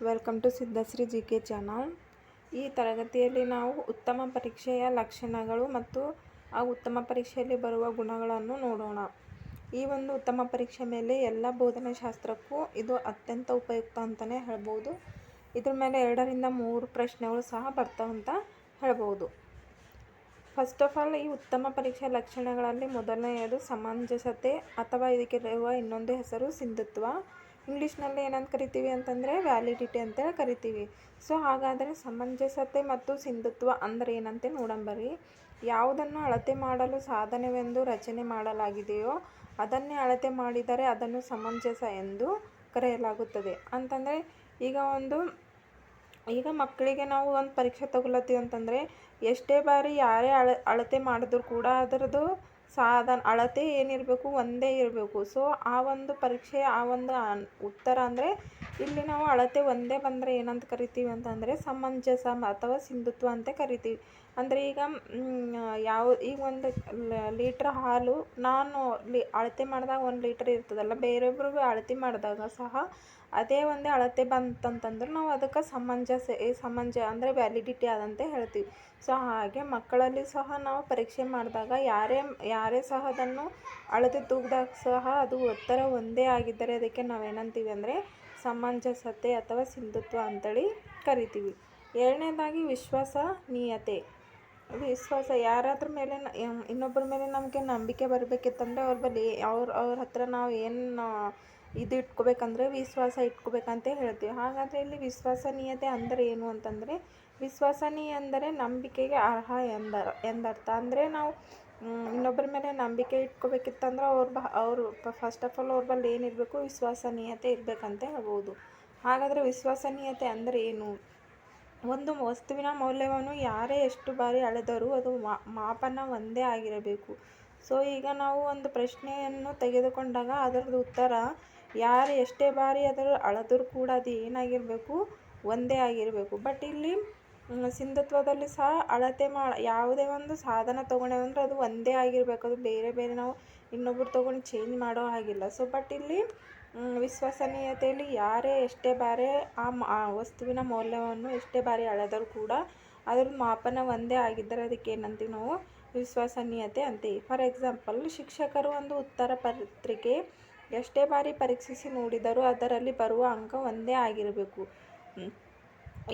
Welcome to Siddhashree G K channel ಈ ತರಗತಿಯಲ್ಲಿ ನಾವು ಉತ್ತಮ ಪರೀಕ್ಷೆಯ ಲಕ್ಷಣಗಳು ಮತ್ತು ಆ ಉತ್ತಮ ಪರೀಕ್ಷೆಯಲ್ಲಿ ಬರುವ ಗುಣಗಳನ್ನು ನೋಡೋಣ. ಈ ಒಂದು ಉತ್ತಮ ಪರೀಕ್ಷೆ ಮೇಲೆ ಎಲ್ಲ ಬೋಧನಾಶಾಸ್ತ್ರಕ್ಕೂ ಇದು ಅತ್ಯಂತ ಉಪಯುಕ್ತ ಅಂತಲೇ ಹೇಳ್ಬೋದು. ಇದ್ರ ಮೇಲೆ ಎರಡರಿಂದ ಮೂರು ಪ್ರಶ್ನೆಗಳು ಸಹ ಬರ್ತಾವಂತ ಹೇಳ್ಬೋದು. ಫಸ್ಟ್ ಆಫ್ ಆಲ್ ಈ ಉತ್ತಮ ಪರೀಕ್ಷೆಯ ಲಕ್ಷಣಗಳಲ್ಲಿ ಮೊದಲನೆಯದು ಸಮಂಜಸತೆ ಅಥವಾ ಇದಕ್ಕೆ ಇರುವ ಇನ್ನೊಂದು ಹೆಸರು ಸಿಂಧುತ್ವ. ಇಂಗ್ಲೀಷ್ನಲ್ಲಿ ಏನಂತ ಕರಿತೀವಿ ಅಂತಂದರೆ ವ್ಯಾಲಿಡಿಟಿ ಅಂತೇಳಿ ಕರಿತೀವಿ. ಸೊ ಹಾಗಾದರೆ ಸಮಂಜಸತೆ ಮತ್ತು ಸಿಂಧುತ್ವ ಅಂದರೆ ಏನಂತೆ ನೋಡಂಬರಿ ಯಾವುದನ್ನು ಅಳತೆ ಮಾಡಲು ಸಾಧನವೆಂದು ರಚನೆ ಮಾಡಲಾಗಿದೆಯೋ ಅದನ್ನೇ ಅಳತೆ ಮಾಡಿದರೆ ಅದನ್ನು ಸಮಂಜಸ ಎಂದು ಕರೆಯಲಾಗುತ್ತದೆ. ಅಂತಂದರೆ ಈಗ ಒಂದು, ಈಗ ಮಕ್ಕಳಿಗೆ ನಾವು ಒಂದು ಪರೀಕ್ಷೆ ತಗೊಳತ್ತೀವಿ ಅಂತಂದರೆ ಎಷ್ಟೇ ಬಾರಿ ಯಾರೇ ಅಳ, ಅಳತೆ ಮಾಡಿದ್ರು ಕೂಡ ಅದರದ್ದು ಸಾಧನ ಅಳತೆ ಏನಿರಬೇಕು ಒಂದೇ ಇರಬೇಕು. ಸೊ ಆ ಒಂದು ಪರೀಕ್ಷೆ ಆ ಒಂದು ಉತ್ತರ ಅಂದರೆ ಇಲ್ಲಿ ನಾವು ಅಳತೆ ಒಂದೇ ಬಂದರೆ ಏನಂತ ಕರಿತೀವಿ ಅಂತಂದರೆ ಸಮಂಜಸ ಅಥವಾ ಸಿಂಧುತ್ವ ಅಂತ ಕರಿತೀವಿ. ಅಂದರೆ ಈಗ ಯಾವ, ಈಗ ಒಂದು ಲೀಟ್ರ್ ಹಾಲು ನಾನು ಲಿ ಅಳತೆ ಮಾಡಿದಾಗ ಒಂದು ಲೀಟ್ರ್ ಇರ್ತದಲ್ಲ ಬೇರೊಬ್ರಿಗೂ ಅಳತೆ ಮಾಡಿದಾಗ ಸಹ ಅದೇ ಒಂದೇ ಅಳತೆ ಬಂತಂತಂದ್ರೆ ನಾವು ಅದಕ್ಕೆ ಸಮಂಜಸ ಸಮಂಜ ಅಂದರೆ ವ್ಯಾಲಿಡಿಟಿ ಆದಂತೆ ಹೇಳ್ತೀವಿ. ಸೊ, ಹಾಗೆ ಮಕ್ಕಳಲ್ಲಿ ಸಹ ನಾವು ಪರೀಕ್ಷೆ ಮಾಡಿದಾಗ ಯಾರೇ ಯಾರೇ ಸಹ ಅದನ್ನು ಅಳತೆ ತೂಗಿದಾಗ ಸಹ ಅದು ಉತ್ತರ ಒಂದೇ ಆಗಿದ್ದರೆ ಅದಕ್ಕೆ ನಾವೇನಂತೀವಿ ಅಂದರೆ ಸಮಂಜಸತೆ ಅಥವಾ ಸಿಂಧುತ್ವ ಅಂತೇಳಿ ಕರಿತೀವಿ. ಎರಡನೇದಾಗಿ ವಿಶ್ವಾಸನೀಯತೆ ವಿಶ್ವಾಸ ಯಾರಾದ್ರ ಮೇಲೆ ಇನ್ನೊಬ್ಬರ ಮೇಲೆ ನಮಗೆ ನಂಬಿಕೆ ಬರಬೇಕಿತ್ತಂದ್ರೆ ಅವ್ರ ಬಳಿ ಅವ್ರ ಅವ್ರ ಹತ್ರ ನಾವು ಏನು ಇದು ಇಟ್ಕೋಬೇಕಂದ್ರೆ ವಿಶ್ವಾಸ ಇಟ್ಕೋಬೇಕಂತ ಹೇಳ್ತೀವಿ. ಹಾಗಾದರೆ ಇಲ್ಲಿ ವಿಶ್ವಾಸನೀಯತೆ ಅಂದರೆ ಏನು ಅಂತಂದರೆ, ವಿಶ್ವಾಸನೀಯ ಅಂದರೆ ನಂಬಿಕೆಗೆ ಅರ್ಹ ಎಂದರ, ಎಂದರ್ಥ. ಅಂದರೆ ನಾವು ಇನ್ನೊಬ್ಬರ ಮೇಲೆ ನಂಬಿಕೆ ಇಟ್ಕೋಬೇಕಿತ್ತಂದ್ರೆ ಅವ್ರ ಬ ಅವರು ಫಸ್ಟ್ ಆಫ್ ಆಲ್ ಅವ್ರ ಬಳಿ ಏನಿರಬೇಕು ವಿಶ್ವಾಸನೀಯತೆ ಇರಬೇಕಂತ ಹೇಳ್ಬೋದು. ಹಾಗಾದರೆ ವಿಶ್ವಾಸನೀಯತೆ ಅಂದರೆ ಏನು? ಒಂದು ವಸ್ತುವಿನ ಮೌಲ್ಯವನ್ನು ಯಾರೇ ಎಷ್ಟು ಬಾರಿ ಅಳೆದರೂ ಅದು ಮಾಪನ ಒಂದೇ ಆಗಿರಬೇಕು. ಸೊ ಈಗ ನಾವು ಒಂದು ಪ್ರಶ್ನೆಯನ್ನು ತೆಗೆದುಕೊಂಡಾಗ ಅದರದ್ದು ಉತ್ತರ, ಯಾರು ಎಷ್ಟೇ ಬಾರಿ ಅದರ ಅಳೆದರೂ ಕೂಡ ಅದು ಏನಾಗಿರಬೇಕು? ಒಂದೇ ಆಗಿರಬೇಕು. ಬಟ್ ಇಲ್ಲಿ ಸಿಂಧುತ್ವದಲ್ಲಿ ಸಹ ಅಳತೆ ಮಾ ಯಾವುದೇ ಒಂದು ಸಾಧನ ತೊಗೊಂಡೇವಂದ್ರೆ ಅದು ಒಂದೇ ಆಗಿರಬೇಕು. ಅದು ಬೇರೆ ಬೇರೆ ನಾವು ಇನ್ನೊಬ್ರು ತೊಗೊಂಡು ಚೇಂಜ್ ಮಾಡೋ ಹಾಗಿಲ್ಲ. ಸೊ ಬಟ್ ಇಲ್ಲಿ ವಿಶ್ವಸನೀಯತೆಯಲ್ಲಿ ಯಾರೇ ಎಷ್ಟೇ ಬಾರಿ ಆ ವಸ್ತುವಿನ ಮೌಲ್ಯವನ್ನು ಎಷ್ಟೇ ಬಾರಿ ಅಳೆದರೂ ಕೂಡ ಅದ್ರ ಮಾಪನ ಒಂದೇ ಆಗಿದ್ದರೆ ಅದಕ್ಕೆ ಏನಂತೀವಿ ನಾವು? ವಿಶ್ವಸನೀಯತೆ ಅಂತೀವಿ. ಫಾರ್ ಎಕ್ಸಾಂಪಲ್ ಶಿಕ್ಷಕರು ಒಂದು ಉತ್ತರ ಪತ್ರಿಕೆ ಎಷ್ಟೇ ಬಾರಿ ಪರೀಕ್ಷಿಸಿ ನೋಡಿದರೂ ಅದರಲ್ಲಿ ಬರುವ ಅಂಕ ಒಂದೇ ಆಗಿರಬೇಕು.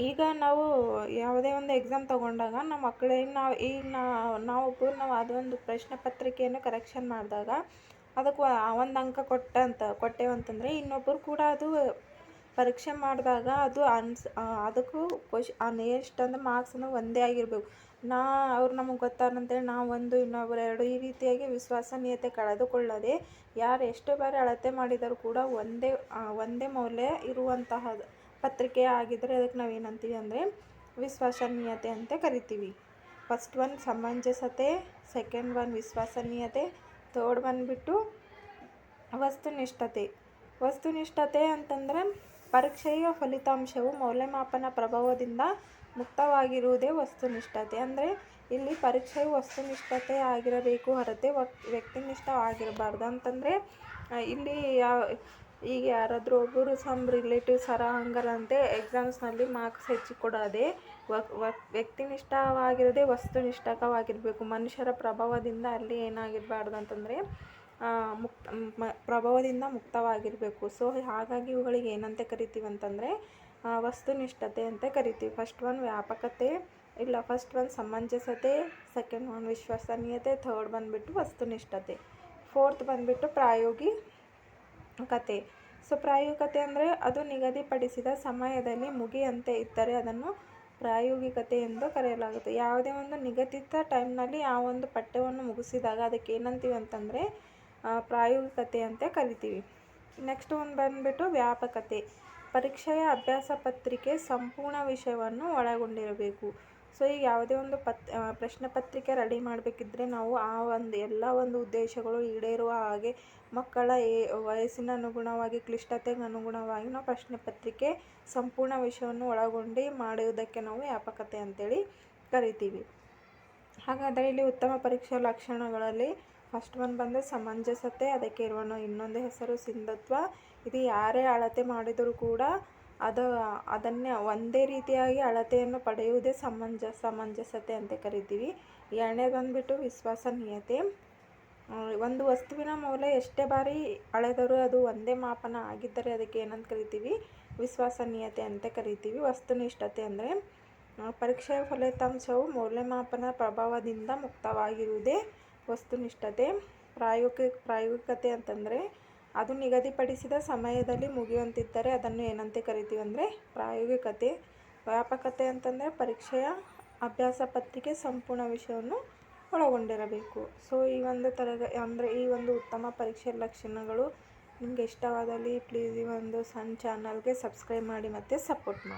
ಈಗ ನಾವು ಯಾವುದೇ ಒಂದು ಎಕ್ಸಾಮ್ ತಗೊಂಡಾಗ ನಮ್ಮ ಮಕ್ಕಳಿಗೆ ನಾವು ಈಗ ನಾವು ನಾವು ಅದೊಂದು ಪ್ರಶ್ನೆ ಪತ್ರಿಕೆಯನ್ನು ಕರೆಕ್ಷನ್ ಮಾಡಿದಾಗ ಅದಕ್ಕೆ ಒಂದು ಅಂಕ ಕೊಟ್ಟಂತ ಕೊಟ್ಟೇವಂತಂದರೆ ಇನ್ನೊಬ್ಬರು ಕೂಡ ಅದು ಪರೀಕ್ಷೆ ಮಾಡಿದಾಗ ಅದು ಅನ್ಸ್ ಅದಕ್ಕೂ ಕ್ವಶ್ ಎಷ್ಟು ಅಂದ್ರೆ ಮಾರ್ಕ್ಸನ್ನು ಒಂದೇ ಆಗಿರಬೇಕು. ನಾ, ಅವ್ರು ನಮಗೆ ಗೊತ್ತಾರಂತೇಳಿ ನಾವು ಒಂದು ಇನ್ನೊಬ್ಬರು ಎರಡು ಈ ರೀತಿಯಾಗಿ ವಿಶ್ವಾಸನೀಯತೆ ಕಳೆದುಕೊಳ್ಳದೆ ಯಾರು ಎಷ್ಟು ಬಾರಿ ಅಳತೆ ಮಾಡಿದರೂ ಕೂಡ ಒಂದೇ ಒಂದೇ ಮೌಲ್ಯ ಇರುವಂತಹದ್ದು ಪತ್ರಿಕೆ ಆಗಿದ್ದರೆ ಅದಕ್ಕೆ ನಾವು ಏನಂತೀವಿ ಅಂದರೆ ವಿಶ್ವಸನೀಯತೆ ಅಂತ ಕರಿತೀವಿ. ಫಸ್ಟ್ ಒನ್ ಸಮಂಜಸತೆ ಸೆಕೆಂಡ್ ಒನ್ ವಿಶ್ವಸನೀಯತೆ ಥರ್ಡ್ ಬಂದುಬಿಟ್ಟು ವಸ್ತುನಿಷ್ಠತೆ. ವಸ್ತುನಿಷ್ಠತೆ ಅಂತಂದರೆ ಪರೀಕ್ಷೆಯ ಫಲಿತಾಂಶವು ಮೌಲ್ಯಮಾಪನ ಪ್ರಭಾವದಿಂದ ಮುಕ್ತವಾಗಿರುವುದೇ ವಸ್ತುನಿಷ್ಠತೆ. ಅಂದರೆ ಇಲ್ಲಿ ಪರೀಕ್ಷೆಯು ವಸ್ತುನಿಷ್ಠತೆ ಆಗಿರಬೇಕು ಹೊರತೆ ವ್ಯಕ್ತಿನಿಷ್ಠ ಆಗಿರಬಾರ್ದು. ಅಂತಂದರೆ ಇಲ್ಲಿ ಯಾವ ಈಗ ಯಾರಾದರೂ ಒಬ್ಬರು ಸಮ್ ರಿಲೇಟಿವ್ಸ್ ಹರ ಹಂಗರಂತೆ ಎಕ್ಸಾಮ್ಸ್ನಲ್ಲಿ ಮಾರ್ಕ್ಸ್ ಹೆಚ್ಚು ಕೊಡೋದೆ ವ್ಯಕ್ತಿನಿಷ್ಠವಾಗಿರದೆ ವಸ್ತುನಿಷ್ಠವಾಗಿರಬೇಕು ಮನುಷ್ಯರ ಪ್ರಭಾವದಿಂದ ಅಲ್ಲಿ ಏನಾಗಿರಬಾರ್ದು ಅಂತಂದರೆ ಮುಕ್ತ ಪ್ರಭಾವದಿಂದ ಮುಕ್ತವಾಗಿರಬೇಕು. ಸೊ ಹಾಗಾಗಿ ಇವುಗಳಿಗೆ ಏನಂತ ಕರಿತೀವಿ ಅಂತಂದರೆ ವಸ್ತುನಿಷ್ಠತೆ ಅಂತ ಕರಿತೀವಿ. ಫಸ್ಟ್ ಒನ್ ವ್ಯಾಪಕತೆ, ಇಲ್ಲ ಫಸ್ಟ್ ಒನ್ ಸಮಂಜಸತೆ ಸೆಕೆಂಡ್ ಒನ್ ವಿಶ್ವಸನೀಯತೆ ಥರ್ಡ್ ಬಂದುಬಿಟ್ಟು ವಸ್ತುನಿಷ್ಠತೆ. ಫೋರ್ತ್ ಬಂದುಬಿಟ್ಟು ಪ್ರಾಯೋಗಿ ಕತೆ. ಸೊ, ಪ್ರಾಯೋಗಿಕತೆ ಅಂದರೆ ಅದು ನಿಗದಿಪಡಿಸಿದ ಸಮಯದಲ್ಲಿ ಮುಗಿಯಂತೆ ಇದ್ದರೆ ಅದನ್ನು ಪ್ರಾಯೋಗಿಕತೆ ಎಂದು ಕರೆಯಲಾಗುತ್ತೆ. ಯಾವುದೇ ಒಂದು ನಿಗದಿತ ಟೈಮ್ನಲ್ಲಿ ಆ ಒಂದು ಪಠ್ಯವನ್ನು ಮುಗಿಸಿದಾಗ ಅದಕ್ಕೆ ಏನಂತೀವಿ ಅಂತಂದರೆ ಪ್ರಾಯೋಗಿಕತೆ ಅಂತ ಕರಿತೀವಿ. ನೆಕ್ಸ್ಟ್ ಒಂದು ಬಂದುಬಿಟ್ಟು ವ್ಯಾಪಕತೆ. ಪರೀಕ್ಷೆಯ ಅಭ್ಯಾಸ ಪತ್ರಿಕೆ ಸಂಪೂರ್ಣ ವಿಷಯವನ್ನು ಒಳಗೊಂಡಿರಬೇಕು. ಸೊ ಈಗ ಯಾವುದೇ ಒಂದು ಪತ್ ಪ್ರಶ್ನೆ ಪತ್ರಿಕೆ ರೆಡಿ ಮಾಡಬೇಕಿದ್ರೆ ನಾವು ಆ ಒಂದು ಎಲ್ಲ ಒಂದು ಉದ್ದೇಶಗಳು ಈಡೇರುವ ಹಾಗೆ ಮಕ್ಕಳ ಏ ವಯಸ್ಸಿನ ಅನುಗುಣವಾಗಿ, ಕ್ಲಿಷ್ಟತೆಗೆ ಅನುಗುಣವಾಗಿ ನಾವು ಪ್ರಶ್ನೆ ಪತ್ರಿಕೆ ಸಂಪೂರ್ಣ ವಿಷಯವನ್ನು ಒಳಗೊಂಡು ಮಾಡುವುದಕ್ಕೆ ನಾವು ವ್ಯಾಪಕತೆ ಅಂತೇಳಿ ಕರಿತೀವಿ. ಹಾಗಾದರೆ ಇಲ್ಲಿ ಉತ್ತಮ ಪರೀಕ್ಷಾ ಲಕ್ಷಣಗಳಲ್ಲಿ ಫಸ್ಟ್ ಒನ್ ಬಂದರೆ ಸಮಂಜಸತೆ, ಅದಕ್ಕೆ ಇರುವ ಇನ್ನೊಂದು ಹೆಸರು ಸಿಂಧುತ್ವ. ಇದು ಯಾರೇ ಅಳತೆ ಮಾಡಿದರೂ ಕೂಡ ಅದು, ಅದನ್ನೇ ಒಂದೇ ರೀತಿಯಾಗಿ ಅಳತೆಯನ್ನು ಪಡೆಯುವುದೇ ಸಮಂಜ, ಸಮಂಜಸತೆ ಅಂತ ಕರಿತೀವಿ. ಎರಡನೇ ಬಂದುಬಿಟ್ಟು ವಿಶ್ವಸನೀಯತೆ ಒಂದು ವಸ್ತುವಿನ ಮೌಲ್ಯ ಎಷ್ಟೇ ಬಾರಿ ಅಳೆದರೂ ಅದು ಒಂದೇ ಮಾಪನ ಆಗಿದ್ದರೆ ಅದಕ್ಕೆ ಏನಂತ ಕರಿತೀವಿ? ವಿಶ್ವಾಸನೀಯತೆ ಅಂತ ಕರಿತೀವಿ. ವಸ್ತುನಿಷ್ಠತೆ ಅಂದರೆ ಪರೀಕ್ಷೆಯ ಫಲಿತಾಂಶವು ಮೌಲ್ಯಮಾಪನ ಪ್ರಭಾವದಿಂದ ಮುಕ್ತವಾಗಿರುವುದೇ ವಸ್ತುನಿಷ್ಠತೆ. ಪ್ರಾಯೋಗಿಕ, ಪ್ರಾಯೋಗಿಕತೆ ಅಂತಂದರೆ ಅದು ನಿಗದಿಪಡಿಸಿದ ಸಮಯದಲ್ಲಿ ಮುಗಿಯುವಂತಿದ್ದರೆ ಅದನ್ನು ಏನಂತ ಕರಿತೀವಿ ಅಂದರೆ ಪ್ರಾಯೋಗಿಕತೆ, ವ್ಯಾಪಕತೆ ಅಂತಂದರೆ ಪರೀಕ್ಷೆಯ ಅಭ್ಯಾಸ ಪತ್ರಿಕೆ ಸಂಪೂರ್ಣ ವಿಷಯವನ್ನು ಒಳಗೊಂಡಿರಬೇಕು. ಸೊ ಈ ಒಂದು ತರಗ, ಅಂದರೆ ಈ ಒಂದು ಉತ್ತಮ ಪರೀಕ್ಷೆ ಲಕ್ಷಣಗಳು ನಿಮಗೆ ಇಷ್ಟವಾದಲ್ಲಿ ಪ್ಲೀಸ್ ಈ ಒಂದು ಸಣ್ಣ ಚಾನಲ್ಗೆ ಸಬ್ಸ್ಕ್ರೈಬ್ ಮಾಡಿ ಮತ್ತು ಸಪೋರ್ಟ್ ಮಾಡಿ